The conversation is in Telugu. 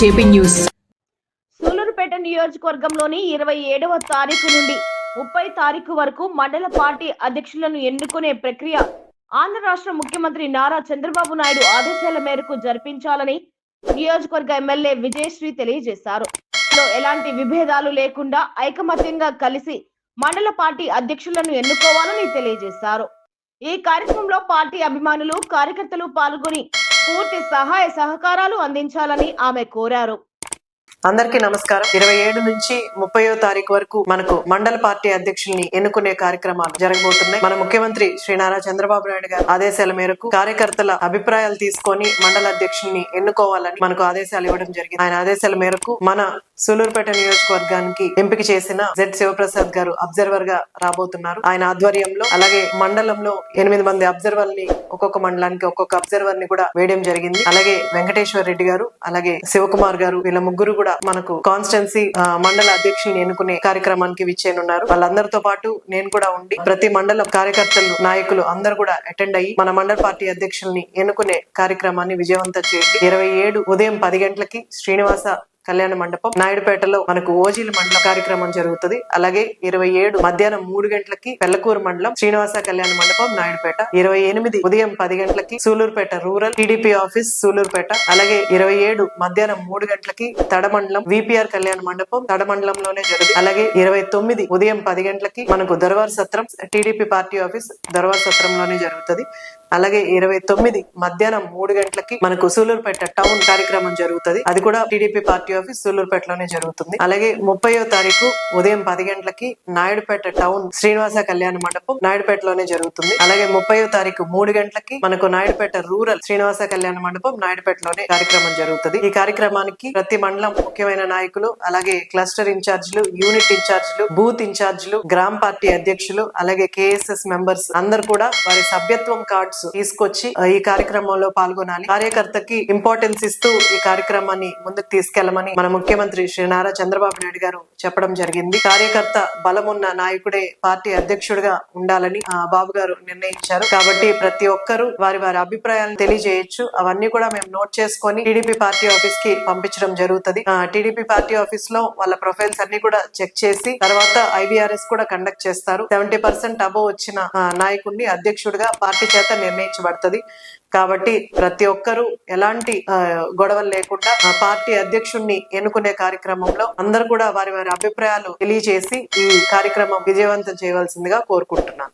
JP news. సూలూరుపేట నియోజకవర్గంలోని ఇరవై ఏడవ తారీఖు నుండి ముప్పై తారీఖు వరకు మండల పార్టీ అధ్యక్షులను ఎన్నుకునే ప్రక్రియ ఆంధ్ర రాష్ట్ర ముఖ్యమంత్రి నారా చంద్రబాబు నాయుడు ఆదేశాల మేరకు జరిపించాలని నియోజకవర్గ ఎమ్మెల్యే విజయశ్రీ తెలియజేశారు. ఎలాంటి విభేదాలు లేకుండా ఐకమత్యంగా కలిసి మండల పార్టీ అధ్యక్షులను ఎన్నుకోవాలని తెలియజేశారు. ఈ కార్యక్రమంలో పార్టీ అభిమానులు కార్యకర్తలు పాల్గొని పూర్తి సహాయ సహకారాలు అందించాలని ఆమె కోరారు. అందరికీ నమస్కారం. ఇరవై ఏడు నుంచి ముప్పయో తారీఖు వరకు మనకు మండల పార్టీ అధ్యక్షుల్ని ఎన్నుకునే కార్యక్రమాలు జరగబోతున్నాయి. మన ముఖ్యమంత్రి శ్రీ నారా చంద్రబాబు నాయుడు గారి ఆదేశాల మేరకు కార్యకర్తల అభిప్రాయాలు తీసుకొని మండల అధ్యక్షుల్ని ఎన్నుకోవాలని మనకు ఆదేశాలు ఇవ్వడం జరిగింది. ఆయన ఆదేశాల మేరకు మన సూలూరుపేట నియోజకవర్గానికి ఎంపిక చేసిన జెడ్ శివప్రసాద్ గారు అబ్జర్వర్గా రాబోతున్నారు. ఆయన ఆధ్వర్యంలో అలాగే మండలంలో ఎనిమిది మంది అబ్జర్వర్ని ఒక్కొక్క మండలానికి ఒక్కొక్క అబ్జర్వర్ని కూడా వేయడం జరిగింది. అలాగే వెంకటేశ్వర రెడ్డి గారు అలాగే శివకుమార్ గారు వీళ్ళ ముగ్గురు కూడా మనకు కాన్స్టెన్సీ మండల అధ్యక్షుల్ని ఎన్నుకునే కార్యక్రమానికి విచ్చేనున్నారు వాళ్ళందరితో పాటు నేను కూడా ఉండి ప్రతి మండలం కార్యకర్తలు నాయకులు అందరు కూడా అటెండ్ అయ్యి మన మండల పార్టీ అధ్యక్షుల్ని ఎన్నుకునే కార్యక్రమాన్ని విజయవంతం చేయండి. ఇరవై ఏడు ఉదయం పది గంటలకి శ్రీనివాస కళ్యాణ మండపం. నాయుడుపేటలో మనకు ఓజీల మండల కార్యక్రమం జరుగుతుంది. అలాగే ఇరవై ఏడు మధ్యాహ్నం మూడు గంటలకి పెళ్ళకూరు మండలం శ్రీనివాస కళ్యాణ మండపం నాయుడుపేట. ఇరవై ఎనిమిది ఉదయం పది గంటలకి Sullurpeta rural TDP office Sullurpeta అలాగే ఇరవై ఏడు మధ్యాహ్నం మూడు గంటలకి తడ మండలం విపిఆర్ కళ్యాణ మండపం తడమండలంలోనే జరుగుతుంది. అలాగే ఇరవై తొమ్మిది ఉదయం పది గంటలకి మనకు Doravari Satram TDP party office Doravari సత్రంలోనే జరుగుతుంది. అలాగే ఇరవై తొమ్మిది మధ్యాహ్నం మూడు గంటలకి మనకు సూలూరుపేట టౌన్ కార్యక్రమం జరుగుతుంది. అది కూడా టీడీపీ పార్టీ ఆఫీస్ సూలూరుపేటలోనే జరుగుతుంది. అలాగే ముప్పయో తారీఖు ఉదయం పది గంటలకి నాయుడుపేట టౌన్ శ్రీనివాస కళ్యాణ మండపం నాయుడుపేటలోనే జరుగుతుంది. అలాగే ముప్పయో తారీఖు మూడు గంటలకి మనకు నాయుడుపేట రూరల్ శ్రీనివాస కళ్యాణ మండపం నాయుడుపేటలోనే కార్యక్రమం జరుగుతుంది. ఈ కార్యక్రమానికి ప్రతి మండలం ముఖ్యమైన నాయకులు అలాగే క్లస్టర్ ఇన్ఛార్జీలు యూనిట్ ఇన్ఛార్జీలు బూత్ ఇన్ఛార్జీలు గ్రామ పార్టీ అధ్యక్షులు అలాగే కేఎస్ఎస్ మెంబర్స్ అందరు కూడా వారి సభ్యత్వం కార్డ్స్ తీసుకొచ్చి ఈ కార్యక్రమంలో పాల్గొనాలి. కార్యకర్తకి ఇంపార్టెన్స్ ఇస్తూ ఈ కార్యక్రమాన్ని ముందుకు తీసుకెళ్ళమని మన ముఖ్యమంత్రి శ్రీ నారా చంద్రబాబు నాయుడు గారు చెప్పడం జరిగింది. కార్యకర్త బలమున్న నాయకుడే పార్టీ అధ్యక్షుడిగా ఉండాలని ఆ, బాబు గారు నిర్ణయించారు. కాబట్టి ప్రతి ఒక్కరూ వారి వారి అభిప్రాయాలను తెలియజేయొచ్చు. అవన్నీ కూడా మేము నోట్ చేసుకొని టీడీపీ పార్టీ ఆఫీస్కి పంపించడం జరుగుతుంది. టీడీపీ పార్టీ ఆఫీస్లో వాళ్ళ ప్రొఫైల్స్ అన్ని కూడా చెక్ చేసి తర్వాత ఐవీఆర్ఎస్ కూడా కండక్ట్ చేస్తారు. సెవెంటీ పర్సెంట్ అబో వచ్చిన నాయకుడిని అధ్యక్షుడిగా పార్టీ చేత నిర్ణయించబడుతుంది. కాబట్టి ప్రతి ఒక్కరూ ఎలాంటి ఆ, గొడవలు లేకుండా ఆ, పార్టీ అధ్యక్షుడిని ఎన్నుకునే కార్యక్రమంలో అందరూ కూడా వారి వారి అభిప్రాయాలు తెలియజేసి ఈ కార్యక్రమం విజయవంతం చేయవలసిందిగా కోరుకుంటున్నాను.